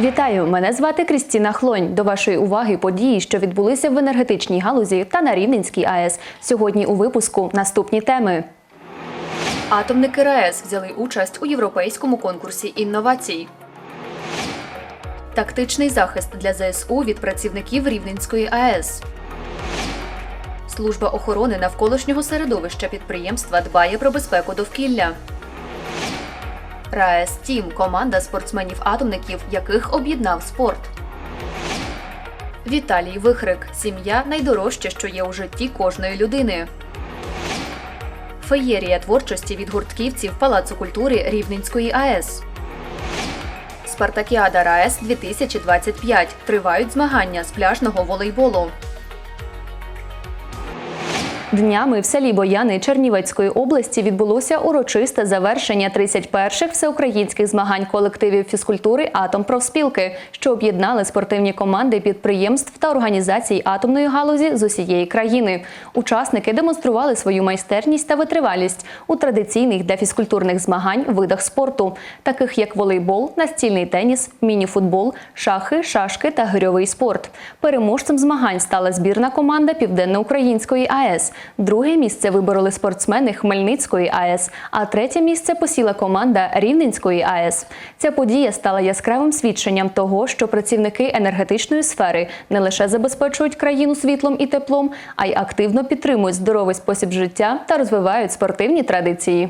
Вітаю! Мене звати Крістіна Хлонь. До вашої уваги події, що відбулися в енергетичній галузі та на Рівненській АЕС. Сьогодні у випуску наступні теми. Атомники РаЕС взяли участь у європейському конкурсі інновацій. Тактичний захист для ЗСУ від працівників Рівненської АЕС. Служба охорони навколишнього середовища підприємства дбає про безпеку довкілля. РаЕС Тім команда спортсменів-атомників, яких об'єднав спорт. Віталій Вихрик. Сім'я найдорожче, що є у житті кожної людини. Феєрія творчості від гуртківців Палацу культури Рівненської АЕС. Спартакіада РаЕС 2025. Тривають змагання з пляжного волейболу. Днями в селі Бояни Чернівецької області відбулося урочисте завершення 31-х всеукраїнських змагань колективів фізкультури Атом профспілки, що об'єднали спортивні команди підприємств та організацій атомної галузі з усієї країни. Учасники демонстрували свою майстерність та витривалість у традиційних для фізкультурних змагань видах спорту, таких як волейбол, настільний теніс, мініфутбол, шахи, шашки та гирьовий спорт. Переможцем змагань стала збірна команда Південноукраїнської АЕС. Друге місце вибороли спортсмени Хмельницької АЕС, а третє місце посіла команда Рівненської АЕС. Ця подія стала яскравим свідченням того, що працівники енергетичної сфери не лише забезпечують країну світлом і теплом, а й активно підтримують здоровий спосіб життя та розвивають спортивні традиції.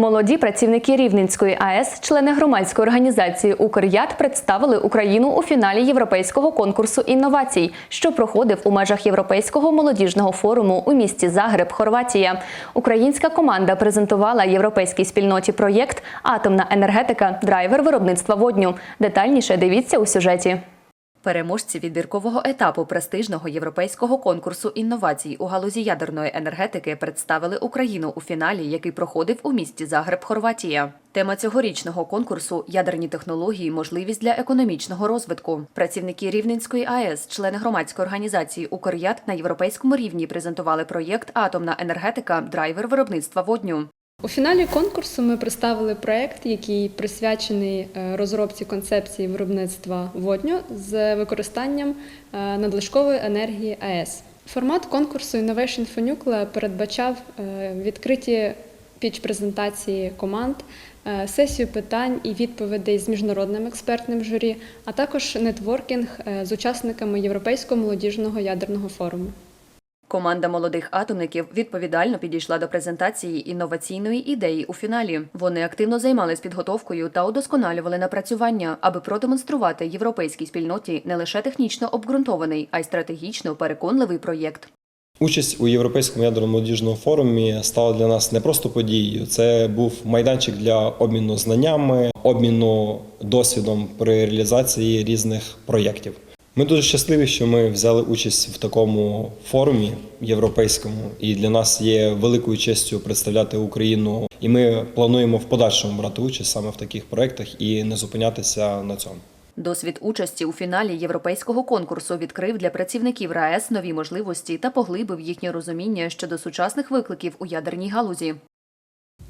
Молоді працівники Рівненської АЕС, члени громадської організації Укряд представили Україну у фіналі європейського конкурсу інновацій, що проходив у межах Європейського молодіжного форуму у місті Загреб, Хорватія. Українська команда презентувала європейській спільноті проєкт Атомна енергетика драйвер виробництва водню. Детальніше дивіться у сюжеті. Переможці відбіркового етапу престижного європейського конкурсу інновацій у галузі ядерної енергетики представили Україну у фіналі, який проходив у місті Загреб, Хорватія. Тема цьогорічного конкурсу ядерні технології, можливість для економічного розвитку. Працівники Рівненської АЕС, члени громадської організації Укряд на європейському рівні презентували проєкт Атомна енергетика драйвер виробництва водню. У фіналі конкурсу ми представили проект, який присвячений е, розробці концепції виробництва водню з використанням е, надлишкової енергії АЕС. Формат конкурсу Innovation for Nuclear передбачав е, відкриті піч-презентації команд, е, сесію питань і відповідей з міжнародним експертним журі, а також нетворкінг з учасниками Європейського молодіжного ядерного форуму. Команда молодих атомників відповідально підійшла до презентації інноваційної ідеї у фіналі. Вони активно займались підготовкою та удосконалювали напрацювання, аби продемонструвати європейській спільноті не лише технічно обґрунтований, а й стратегічно переконливий проєкт. Участь у європейському ядерному молодіжному форумі стала для нас не просто подією, це був майданчик для обміну знаннями, обміну досвідом при реалізації різних проєктів. Ми дуже щасливі, що ми взяли участь в такому форумі європейському, і для нас є великою честю представляти Україну. І ми плануємо в подальшому брати участь саме в таких проєктах і не зупинятися на цьому. Досвід участі у фіналі європейського конкурсу відкрив для працівників РаЕС нові можливості та поглибив їхнє розуміння щодо сучасних викликів у ядерній галузі.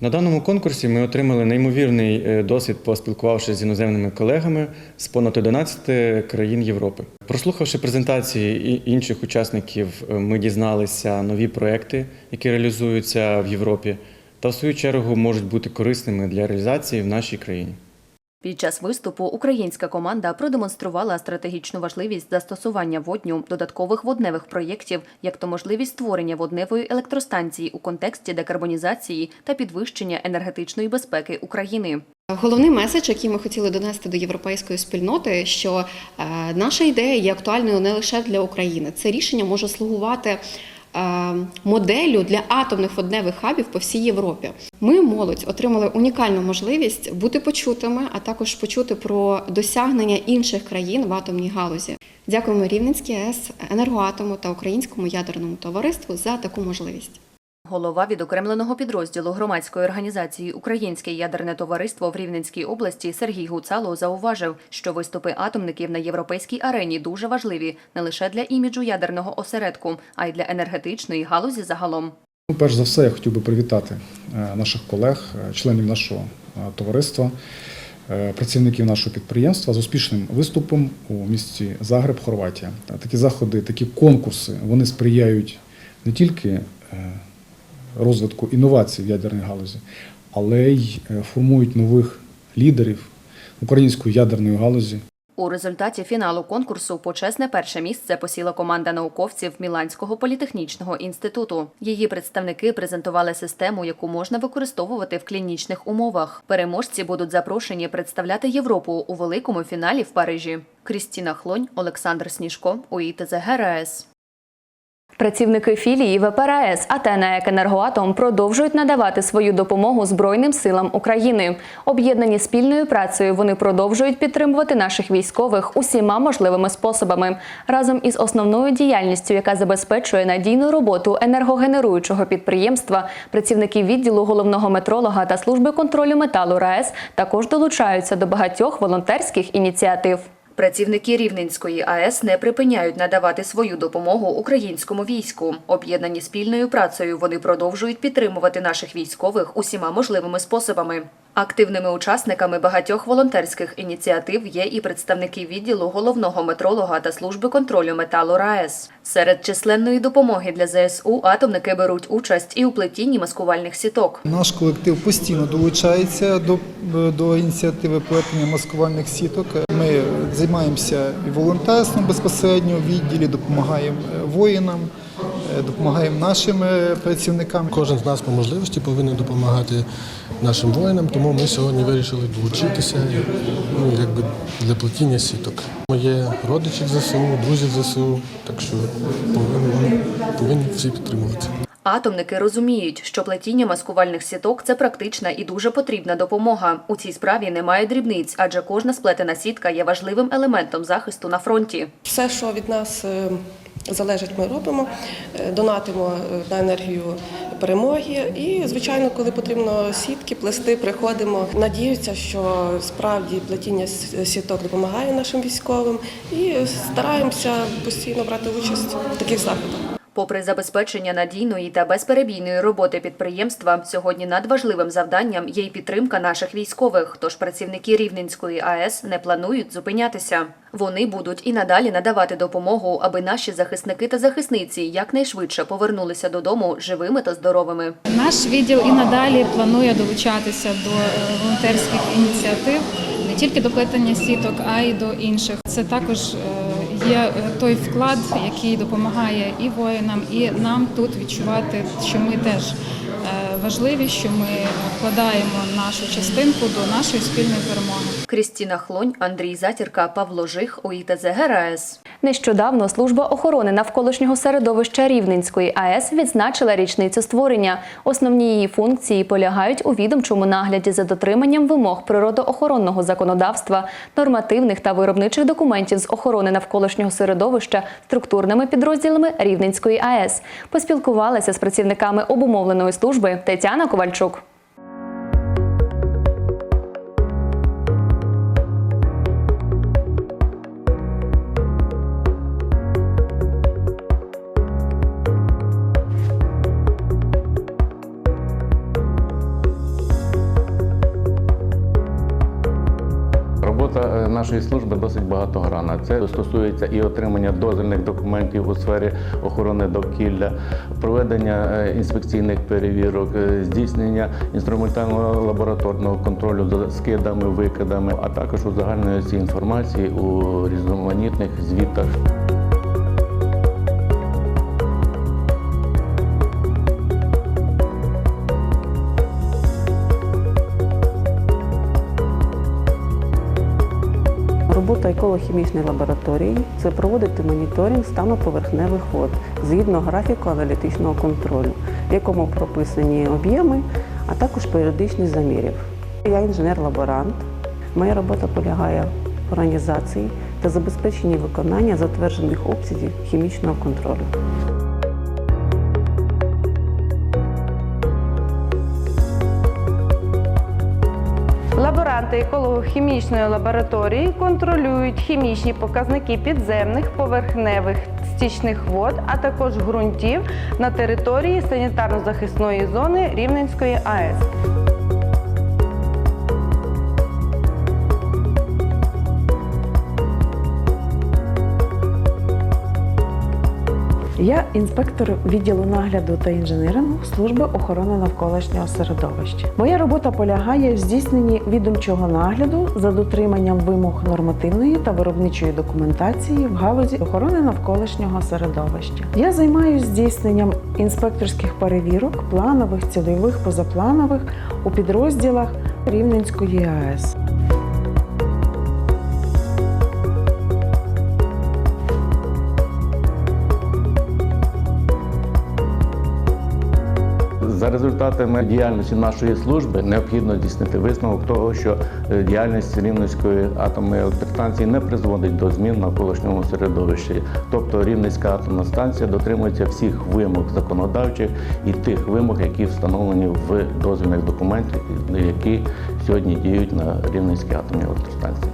На даному конкурсі ми отримали неймовірний е, досвід, поспілкувавшись з іноземними колегами з понад 11 країн Європи. Прослухавши презентації інших учасників, е, ми дізналися нові проекти, які реалізуються в Європі, та в свою чергу можуть бути корисними для реалізації в нашій країні. Під час виступу українська команда продемонструвала стратегічну важливість застосування водню додаткових водневих проєктів, як то можливість створення водневої електростанції у контексті декарбонізації та підвищення енергетичної безпеки України. Головний меседж, який ми хотіли донести до європейської спільноти, що е, наша ідея є актуальною не лише для України. Це рішення може слугувати моделлю для атомних водневих хабів по всій Європі. Ми, молодь, отримали унікальну можливість бути почутими, а також почути про досягнення інших країн в атомній галузі. Дякуємо Рівненській АЕС, енергоатому та Українському ядерному товариству за таку можливість. Голова відокремленого підрозділу громадської організації Українське ядерне товариство в Рівненській області Сергій Гуцало зауважив, що виступи атомників на європейській арені дуже важливі не лише для іміджу ядерного осередку, а й для енергетичної галузі загалом. Ну, перш за все, я хотів би привітати е, наших колег, е, членів нашого е, товариства працівників нашого підприємства з успішним виступом у місті Загреб, Хорватія. Такі заходи, такі конкурси вони сприяють не тільки розвитку інновацій в ядерній галузі, але й е, формують нових лідерів української ядерної галузі. У результаті фіналу конкурсу почесне перше місце посіла команда науковців Міланського політехнічного інституту. Її представники презентували систему, яку можна використовувати в клінічних умовах. Переможці будуть запрошені представляти Європу у великому фіналі в Парижі. Крістіна Хлонь, Олександр Сніжко, УІТЗ ГРС. Працівники філії ВПРС Атена Екенергоатом продовжують надавати свою допомогу Збройним силам України. Об'єднані спільною працею вони продовжують підтримувати наших військових усіма можливими способами разом із основною діяльністю, яка забезпечує надійну роботу енергогенеруючого підприємства. Працівники відділу головного метролога та служби контролю металу РаЕС також долучаються до багатьох волонтерських ініціатив. Працівники Рівненської АЕС не припиняють надавати свою допомогу українському війську. Об'єднані спільною працею вони продовжують підтримувати наших військових усіма можливими способами. Активними учасниками багатьох волонтерських ініціатив є і представники відділу головного метролога та служби контролю металу РаЕС. Серед численної допомоги для ЗСУ атомники беруть участь і у плетінні маскувальних сіток. Наш колектив постійно долучається до, до ініціативи плетення маскувальних сіток. Ми займаємося і волонтерством безпосередньо в відділі, допомагаємо е, воїнам, е, допомагаємо нашим е, працівникам. Кожен з нас по можливості повинен допомагати нашим воїнам, тому ми сьогодні вирішили долучитися ну, якби для плетіння сіток. Ми є родичі в ЗСУ, друзі в ЗСУ, так що повинні, повинні всі підтримувати. Атомники розуміють, що плетіння маскувальних сіток це практична і дуже потрібна допомога. У цій справі немає дрібниць, адже кожна сплетена сітка є важливим елементом захисту на фронті. Все, що від нас е, залежить, ми робимо, Е, донатимо е, на енергію перемоги. І, звичайно, коли потрібно сітки плести, приходимо. Надіються, що справді плетіння сіток допомагає нашим військовим і стараємося постійно брати участь в таких заходах. Попри забезпечення надійної та безперебійної роботи підприємства, сьогодні надважливим завданням є й підтримка наших військових. Тож працівники Рівненської АЕС не планують зупинятися. Вони будуть і надалі надавати допомогу, аби наші захисники та захисниці якнайшвидше повернулися додому живими та здоровими. Наш відділ і надалі планує долучатися до е, волонтерських ініціатив не тільки до плетення сіток, а й до інших. Це також е, є е, той вклад, який допомагає і воїнам, і нам тут відчувати, що ми теж е, важливі, що ми вкладаємо нашу частинку до нашої спільної перемоги. Крістіна Хлонь, Андрій Затірка, Павло Жих, УІТЗ ГРС. Нещодавно служба охорони навколишнього середовища Рівненської АЕС відзначила річницю створення. Основні її функції полягають у відомчому нагляді за дотриманням вимог природоохоронного законодавства, нормативних та виробничих документів з охорони навколишнього середовища структурними підрозділами Рівненської АЕС. Поспілкувалася з працівниками обумовленої служби Тетяна Ковальчук. Нашої служби досить багатогранна. Це стосується і отримання дозвільних документів у сфері охорони довкілля, проведення е, інспекційних перевірок, е, здійснення інструментального лабораторного контролю за скидами, викидами, а також узагальнення цієї інформації у різноманітних звітах. Робота еколохімічної лабораторії це проводити моніторинг стану поверхневих вод згідно графіку аналітичного контролю, в якому прописані об'єми, а також періодичність замірів. Я інженер-лаборант. Моя робота полягає в організації та забезпеченні виконання затверджених обсягів хімічного контролю. Лаборанти еколого-хімічної лабораторії контролюють хімічні показники підземних, поверхневих стічних вод, а також ґрунтів на території санітарно-захисної зони Рівненської АЕС. Я інспектор відділу нагляду та інженерингу служби охорони навколишнього середовища. Моя робота полягає в здійсненні відомчого нагляду за дотриманням вимог нормативної та виробничої документації в галузі охорони навколишнього середовища. Я займаюся здійсненням інспекторських перевірок, планових, цільових, позапланових у підрозділах Рівненської АЕС. Результатами діяльності нашої служби необхідно здійснити висновок того, що е, діяльність Рівненської атомної електростанції не призводить до змін в навколишньому середовищі. Тобто Рівненська атомна станція дотримується всіх вимог законодавчих і тих вимог, які встановлені в дозвільних документах, які сьогодні діють на Рівненській атомній електростанції.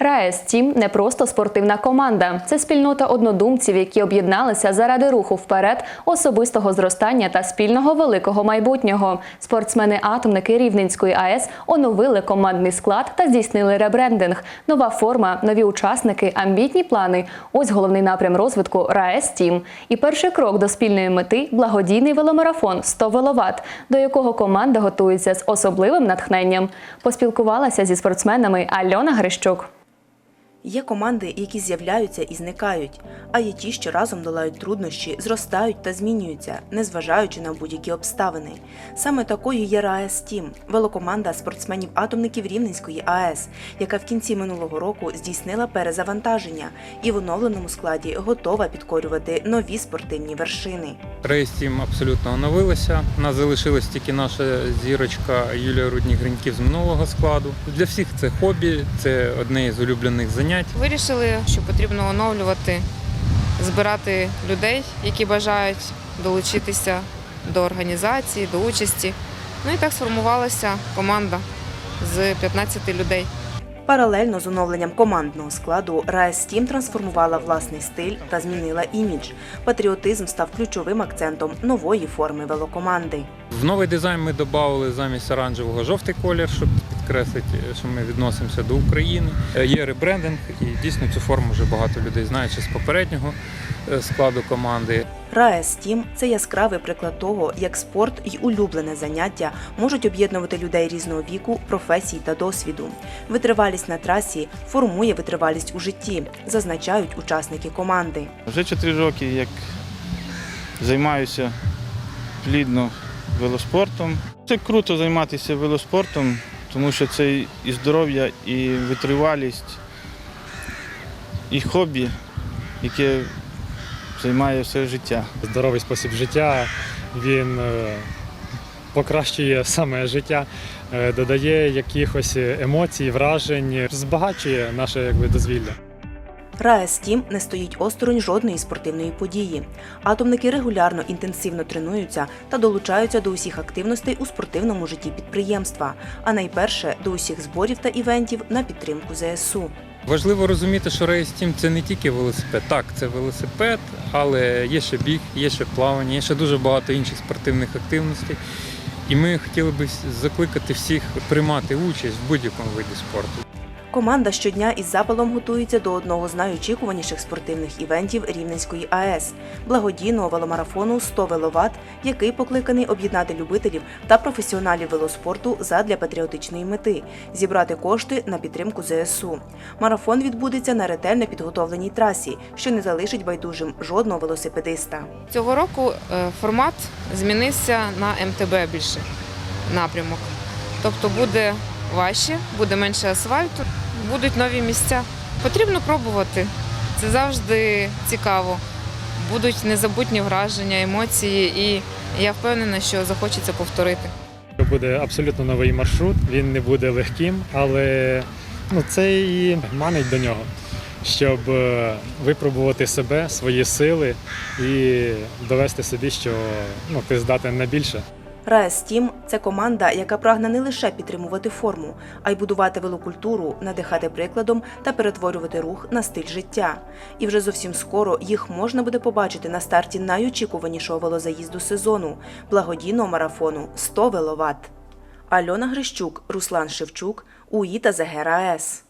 РаЕС Тім не просто спортивна команда. Це спільнота однодумців, які об'єдналися заради руху вперед, особистого зростання та спільного великого майбутнього. Спортсмени-атомники Рівненської АЕС оновили командний склад та здійснили ребрендинг. Нова форма, нові учасники, амбітні плани. Ось головний напрям розвитку РаЕС Тім. І перший крок до спільної мети благодійний веломарафон 100 веловат, до якого команда готується з особливим натхненням. Поспілкувалася зі спортсменами Альона Грищук. Є команди, які з'являються і зникають, а є ті, що разом долають труднощі, зростають та змінюються, незважаючи на будь-які обставини. Саме такою є РаЕС Тім, велокоманда спортсменів-атомників Рівненської АЕС, яка в кінці минулого року здійснила перезавантаження і в оновленому складі готова підкорювати нові спортивні вершини. Рейс Тім абсолютно оновилася. У нас залишилась тільки наша зірочка Юлія Руднік-Гриньків з минулого складу. Для всіх це хобі, це одне із улюблених занять. Вирішили, що потрібно оновлювати, збирати людей, які бажають долучитися до організації, до участі. Ну і так сформувалася команда з 15 людей. Паралельно з оновленням командного складу РаЕС Тім трансформувала власний стиль та змінила імідж. Патріотизм став ключовим акцентом нової форми велокоманди. В новий дизайн ми додали замість оранжевого жовтий колір, щоб підкреслити, що ми відносимося до України. Е, Є ребрендинг, і дійсно цю форму вже багато людей знають з попереднього е, складу команди. РаЕС Тім це яскравий приклад того, як спорт і улюблене заняття можуть об'єднувати людей різного віку, професій та досвіду. Витривалість на трасі формує витривалість у житті, зазначають учасники команди. Вже 4 роки, як займаюся плідно велоспортом. Це круто займатися велоспортом, тому що це і здоров'я, і витривалість, і хобі, яке займає все життя. Здоровий спосіб життя він е, покращує саме життя, е, додає якихось емоцій, вражень, збагачує наше якби, дозвілля. РаЕС Тім не стоїть осторонь жодної спортивної події. Атомники регулярно інтенсивно тренуються та долучаються до усіх активностей у спортивному житті підприємства, а найперше до усіх зборів та івентів на підтримку ЗСУ. Важливо розуміти, що рейс Тім це не тільки велосипед. Так, це велосипед, але є ще біг, є ще плавання, є ще дуже багато інших спортивних активностей. І ми хотіли б закликати всіх приймати участь в будь-якому виді спорту. Команда щодня із запалом готується до одного з найочікуваніших спортивних івентів Рівненської АЕС благодійного веломарафону 100 веловат, який покликаний об'єднати любителів та професіоналів велоспорту задля патріотичної мети зібрати кошти на підтримку ЗСУ. Марафон відбудеться на ретельно підготовленій трасі, що не залишить байдужим жодного велосипедиста. Цього року е, формат змінився на МТБ більше напрямок. Тобто буде важче, буде менше асфальту, будуть нові місця. Потрібно пробувати. Це завжди цікаво. Будуть незабутні враження, емоції, і я впевнена, що захочеться повторити. Буде абсолютно новий маршрут, він не буде легким, але ну, це і манить до нього, щоб е, випробувати себе, свої сили і довести собі, що ну, ти здатен на більше. РаЕС Тім це команда, яка прагне не лише підтримувати форму, а й будувати велокультуру, надихати прикладом та перетворювати рух на стиль життя. І вже зовсім скоро їх можна буде побачити на старті найочікуванішого велозаїзду сезону благодійного марафону 100 веловат. Альона Грищук, Руслан Шевчук, УІ та ЗГРАЕС.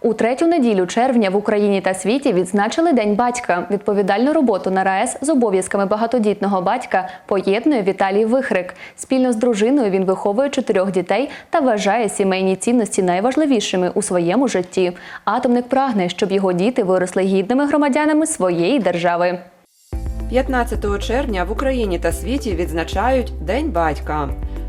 У третю неділю червня в Україні та світі відзначили День батька. Відповідальну роботу на РаЕС з обов'язками багатодітного батька поєднує Віталій Вихрик. Спільно з дружиною він виховує чотирьох дітей та вважає сімейні цінності найважливішими у своєму житті. Атомник прагне, щоб його діти виросли гідними громадянами своєї держави. 15 червня в Україні та світі відзначають День батька.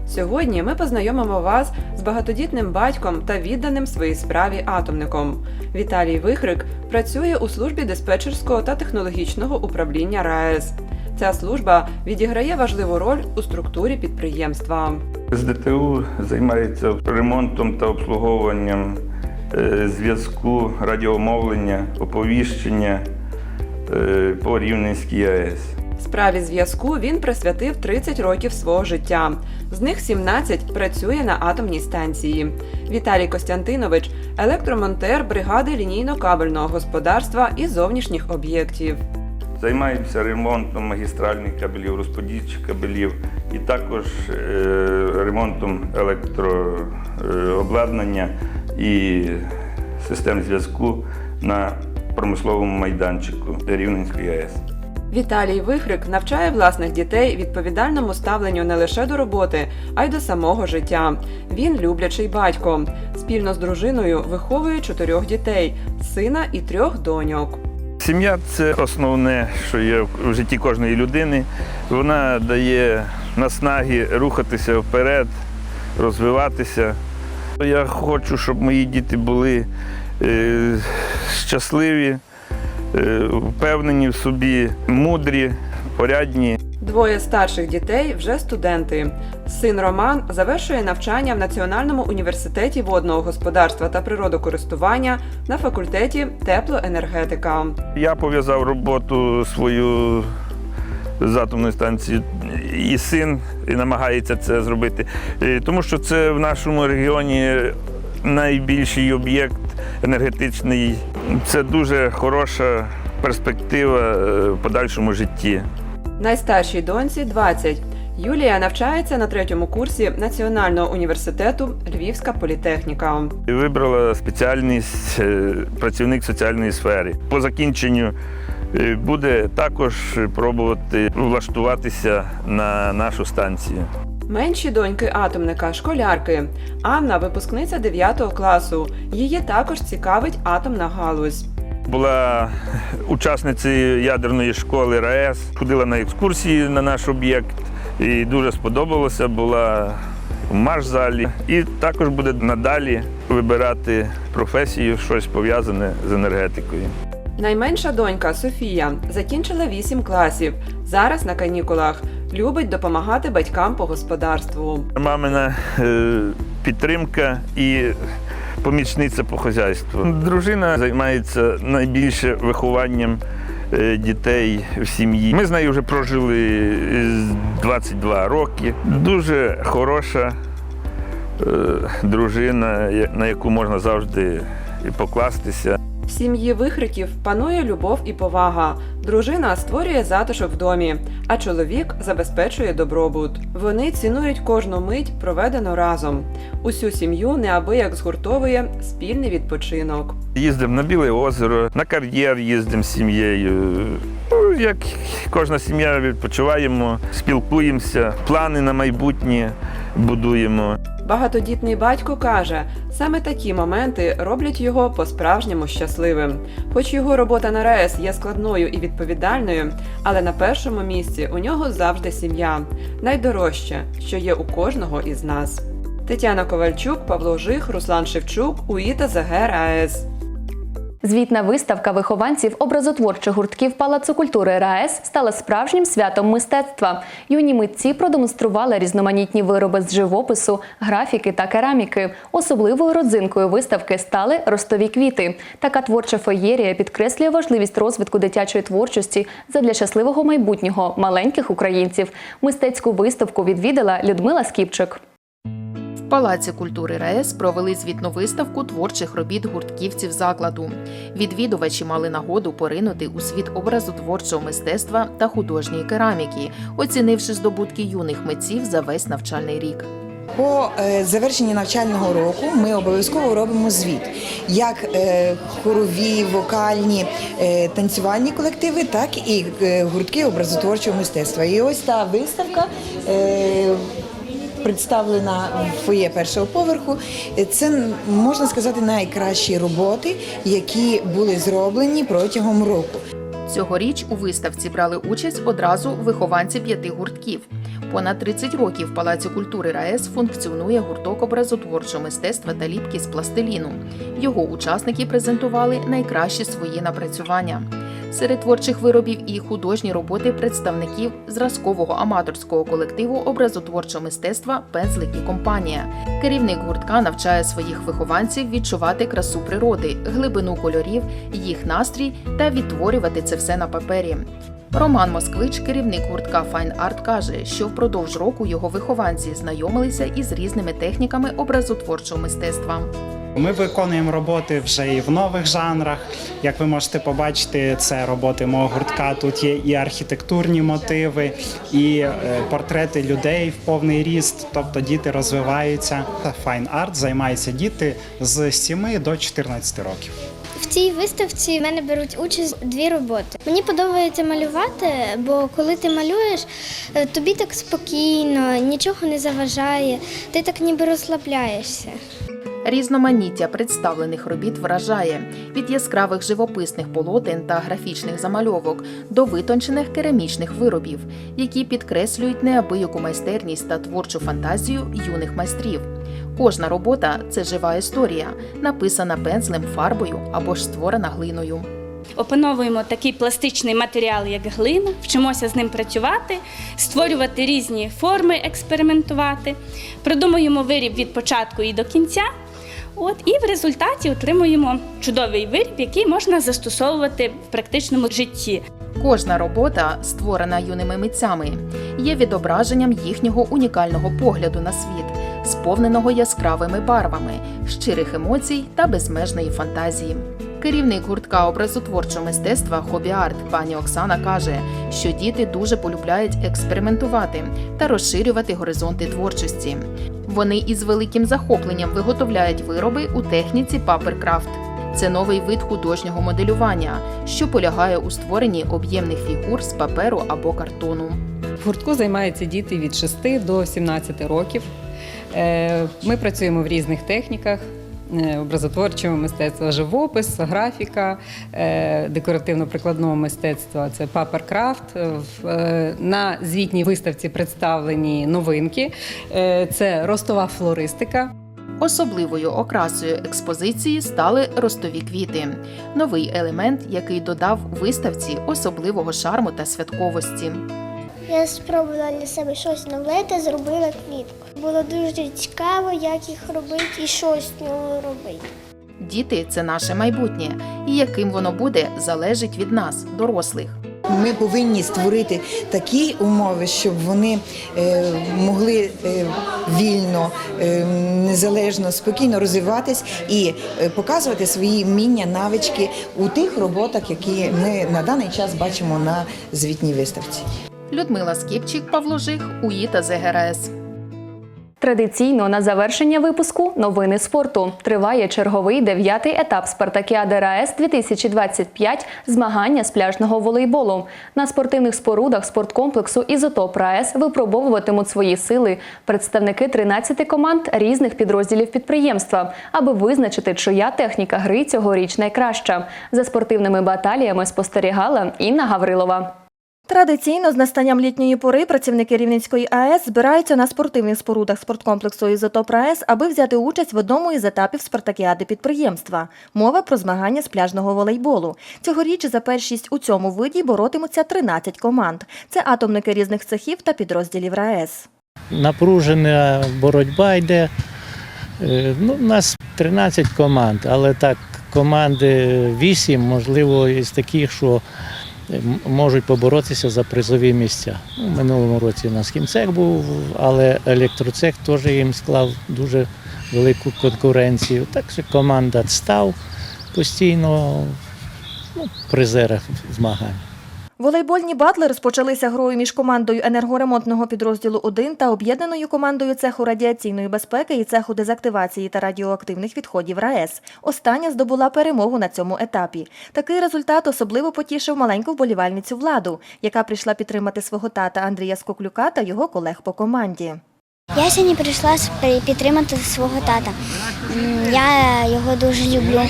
Сьогодні ми познайомимо вас з багатодітним батьком та відданим своїй справі атомником. Віталій Вихрик працює у службі диспетчерського та технологічного управління РаЕС. Ця служба відіграє важливу роль у структурі підприємства. З ДТУ займається ремонтом та обслуговуванням е, зв'язку, радіомовлення, оповіщення е, по Рівненській АЕС. Справі зв'язку він присвятив 30 років свого життя. З них 17 працює на атомній станції. Віталій Костянтинович електромонтер бригади лінійно-кабельного господарства і зовнішніх об'єктів. Займаємося ремонтом магістральних кабелів, розподільчих кабелів і також е, ремонтом електрообладнання і систем зв'язку на промисловому майданчику Рівненської АЕС. Віталій Вихрик навчає власних дітей відповідальному ставленню не лише до роботи, а й до самого життя. Він люблячий батько. Спільно з дружиною виховує чотирьох дітей сина і трьох доньок. Сім'я це основне, що є в житті кожної людини. Вона дає наснаги рухатися вперед, розвиватися. Я хочу, щоб мої діти були е, щасливі, впевнені в собі, мудрі, порядні. Двоє старших дітей вже студенти. Син Роман завершує навчання в Національному університеті водного господарства та природокористування на факультеті теплоенергетика. Я пов'язав роботу свою з атомної станції, і син і намагається це зробити, Е, тому що це в нашому регіоні найбільший об'єкт енергетичний. Це дуже хороша перспектива е, в подальшому житті. Найстаршій доньці 20. Юлія навчається на третьому курсі Національного університету Львівська політехніка. Вибрала спеціальність е, працівник соціальної сфери. По закінченню е, буде також пробувати влаштуватися на нашу станцію. Менші доньки атомника школярки. Анна випускниця 9 класу. Її також цікавить атомна галузь. Була учасницею ядерної школи РаЕС, ходила на екскурсії на наш об'єкт і дуже сподобалося. Була в марш-залі. І також буде надалі вибирати професію, щось пов'язане з енергетикою. Найменша донька Софія закінчила 8 класів. Зараз на канікулах. Любить допомагати батькам по господарству. Мамина е, підтримка і помічниця по хазяйству. Дружина займається найбільше вихованням е, дітей в сім'ї. Ми з нею вже прожили е, 22 роки. Дуже хороша е, дружина, на яку можна завжди покластися. В сім'ї вихриків панує любов і повага. Дружина створює затишок в домі, а чоловік забезпечує добробут. Вони цінують кожну мить, проведену разом. Усю сім'ю неабияк згуртовує спільний відпочинок. Їздимо на Біле озеро, на кар'єр їздимо з сім'єю. Ну, як кожна сім'я відпочиваємо, спілкуємося, плани на майбутнє будуємо. Багатодітний батько каже, саме такі моменти роблять його по-справжньому щасливим. Хоч його робота на РаЕС є складною і відповідальною, але на першому місці у нього завжди сім'я найдорожче, що є у кожного із нас. Тетяна Ковальчук, Павло Жих, Руслан Шевчук, УІТА ЗГ РаЕС. Звітна виставка вихованців образотворчих гуртків Палацу культури РаЕС стала справжнім святом мистецтва. Юні митці продемонстрували різноманітні вироби з живопису, графіки та кераміки. Особливою родзинкою виставки стали ростові квіти. Така творча феєрія підкреслює важливість розвитку дитячої творчості задля щасливого майбутнього маленьких українців. Мистецьку виставку відвідала Людмила Скіпчик. Палаці культури РаЕС провели звітну виставку творчих робіт гуртківців закладу. Відвідувачі мали нагоду поринути у світ образотворчого мистецтва та художньої кераміки, оцінивши здобутки юних митців за весь навчальний рік. По е, завершенні навчального року ми обов'язково робимо звіт, як е, хорові, вокальні, е, танцювальні колективи, так і гуртки образотворчого мистецтва. І ось та виставка. Представлена в фоє першого поверху. Це можна сказати найкращі роботи, які були зроблені протягом року. Цьогоріч у виставці брали участь одразу вихованці п'яти гуртків. Понад 30 років в Палаці культури РаЕС функціонує гурток образотворчого мистецтва та ліпки з пластиліну. Його учасники презентували найкращі свої напрацювання. Серед творчих виробів і художні роботи представників зразкового аматорського колективу образотворчого мистецтва Пензлик і компанія. Керівник гуртка навчає своїх вихованців відчувати красу природи, глибину кольорів, їх настрій та відтворювати це все на папері. Роман Москвич, керівник гуртка Fine Art, каже, що впродовж року його вихованці знайомилися із різними техніками образотворчого мистецтва. Ми виконуємо роботи вже і в нових жанрах. Як ви можете побачити, це роботи мого гуртка. Тут є і архітектурні мотиви, і е, портрети людей в повний ріст. Тобто діти розвиваються. Fine Art займаються діти з 7 до 14 років. В цій виставці в мене беруть участь дві роботи. Мені подобається малювати, бо коли ти малюєш, е, тобі так спокійно, нічого не заважає, ти так ніби розслабляєшся. Різноманіття представлених робіт вражає від яскравих живописних полотен та графічних замальовок до витончених керамічних виробів, які підкреслюють неабияку майстерність та творчу фантазію юних майстрів. Кожна робота це жива історія, написана пензлем, фарбою або ж створена глиною. Опановуємо такий пластичний матеріал, як глина, вчимося з ним працювати, створювати різні форми, експериментувати, продумуємо виріб від початку і до кінця. От, і в результаті отримуємо чудовий виріб, який можна застосовувати в практичному житті. Кожна робота, створена юними митцями, є відображенням їхнього унікального погляду на світ, сповненого яскравими барвами, щирих емоцій та безмежної фантазії. Керівник гуртка образотворчого мистецтва Хобі Арт пані Оксана каже, що діти дуже полюбляють експериментувати та розширювати горизонти творчості. Вони із великим захопленням виготовляють вироби у техніці паперкрафт. Це новий вид художнього моделювання, що полягає у створенні об'ємних фігур з паперу або картону. В гуртку займаються діти від 6 до 17 років. Е, Ми працюємо в різних техніках. Е, Образотворчого мистецтва, живопис, графіка, е, декоративно-прикладного мистецтва це паперкрафт. Е, На звітній виставці представлені новинки. Це ростова флористика. Особливою окрасою експозиції стали ростові квіти, новий елемент, який додав виставці особливого шарму та святковості. Я спробувала для себе щось нове та зробила квітку. Було дуже цікаво, як їх робити і що з нього робити. Діти це наше майбутнє, і яким воно буде, залежить від нас, дорослих. Ми повинні створити такі умови, щоб вони е, могли е, вільно, е, незалежно, спокійно розвиватись і е, показувати свої вміння, навички у тих роботах, які ми на даний час бачимо на звітній виставці. Людмила Скіпчик, Павло Жих, УІТА ЗГРС. Традиційно на завершення випуску новини спорту триває черговий дев'ятий етап Спартакіади РаЕС 2025 змагання з пляжного волейболу. На спортивних спорудах спорткомплексу Ізотоп РаЕС випробовуватимуть свої сили представники 13 команд різних підрозділів підприємства, аби визначити, чия техніка гри цьогоріч найкраща. За спортивними баталіями спостерігала Інна Гаврилова. Традиційно з настанням літньої пори працівники Рівненської АЕС збираються на спортивних спорудах спорткомплексу «Ізотоп РаЕС», аби взяти участь в одному із етапів спартакіади підприємства. Мова про змагання з пляжного волейболу. Цьогоріч за першість у цьому виді боротимуться 13 команд. Це атомники різних цехів та підрозділів РаЕС. Напружена боротьба йде. Е, Ну, у нас 13 команд, але так, команди 8, можливо, із таких, що можуть поборотися за призові місця. У минулому році у нас хімцех був, але електроцех теж їм склав дуже велику конкуренцію. Так що команда став постійно ну, призерах змагань. Волейбольні батли розпочалися грою між командою енергоремонтного підрозділу 1 та об'єднаною командою цеху радіаційної безпеки і цеху дезактивації та радіоактивних відходів РаЕС. Остання здобула перемогу на цьому етапі. Такий результат особливо потішив маленьку вболівальницю владу, яка прийшла підтримати свого тата Андрія Скоклюка та його колег по команді. Я сьогодні прийшла підтримати свого тата. Я його дуже люблю.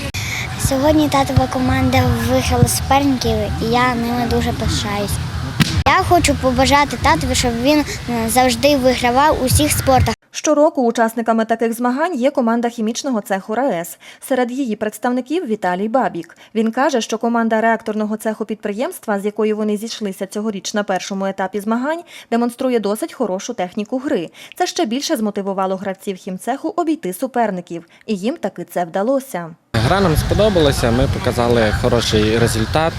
Сьогодні татова команда виграла суперників, і я ними дуже пишаюсь. Я хочу побажати татові, щоб він е, завжди вигравав у всіх спортах. Щороку учасниками таких змагань є команда хімічного цеху РаЕС. Серед її представників Віталій Бабік. Він каже, що команда реакторного цеху підприємства, з якою вони зійшлися цьогоріч на першому етапі змагань, демонструє досить хорошу техніку гри. Це ще більше змотивувало гравців хімцеху обійти суперників, і їм таки це вдалося. Гра нам сподобалася, ми показали хороший результат.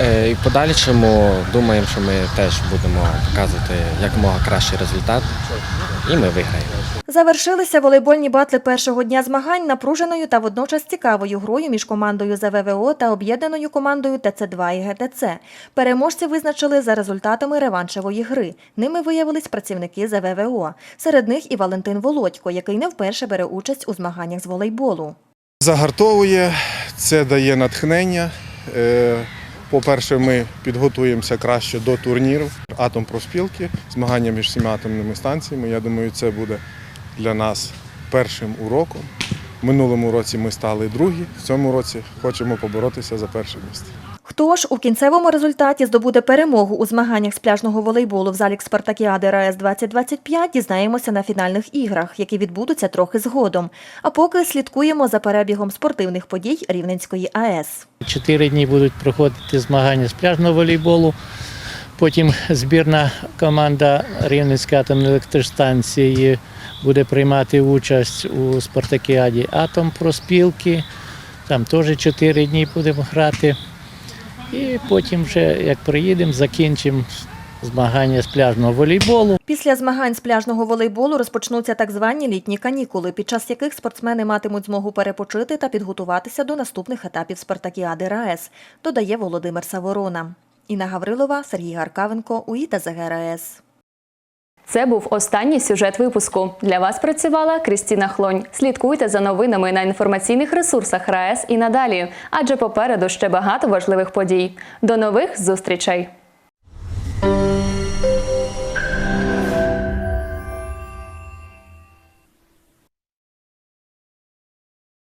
Е, І в подальшому думаємо, що ми теж будемо показувати якомога кращий результат, і ми виграємо. Завершилися волейбольні батли першого дня змагань напруженою та водночас цікавою грою між командою ЗВВО та об'єднаною командою ТЦ2 і ГТЦ. Переможці визначили за результатами реваншевої гри. Ними виявились працівники ЗВВО. Серед них і Валентин Володько, який не вперше бере участь у змаганнях з волейболу. Загартовує, це дає натхнення. Е, По-перше, ми підготуємося краще до турніру атом профспілки, змагання між всіма атомними станціями. Я думаю, це буде для нас першим уроком. В минулому році ми стали другі, в цьому році хочемо поборотися за перше місце. Хто ж у кінцевому результаті здобуде перемогу у змаганнях з пляжного волейболу в залі Спартакіади РаЕС 2025, дізнаємося на фінальних іграх, які відбудуться трохи згодом. А поки слідкуємо за перебігом спортивних подій Рівненської АЕС. Чотири дні будуть проходити змагання з пляжного волейболу. Потім збірна команда Рівненської атомної електростанції буде приймати участь у спартакіаді Атом проспілки. Там теж чотири дні будемо грати. І потім, вже, як приїдемо, закінчимо змагання з пляжного волейболу. Після змагань з пляжного волейболу розпочнуться так звані літні канікули, під час яких спортсмени матимуть змогу перепочити та підготуватися до наступних етапів Спартакіади РаЕС, додає Володимир Саворона. Інна Гаврилова, Сергій Гаркавенко, УІТА. Це був останній сюжет випуску. Для вас працювала Крістіна Хлонь. Слідкуйте за новинами на інформаційних ресурсах РаЕС і надалі, адже попереду ще багато важливих подій. До нових зустрічей!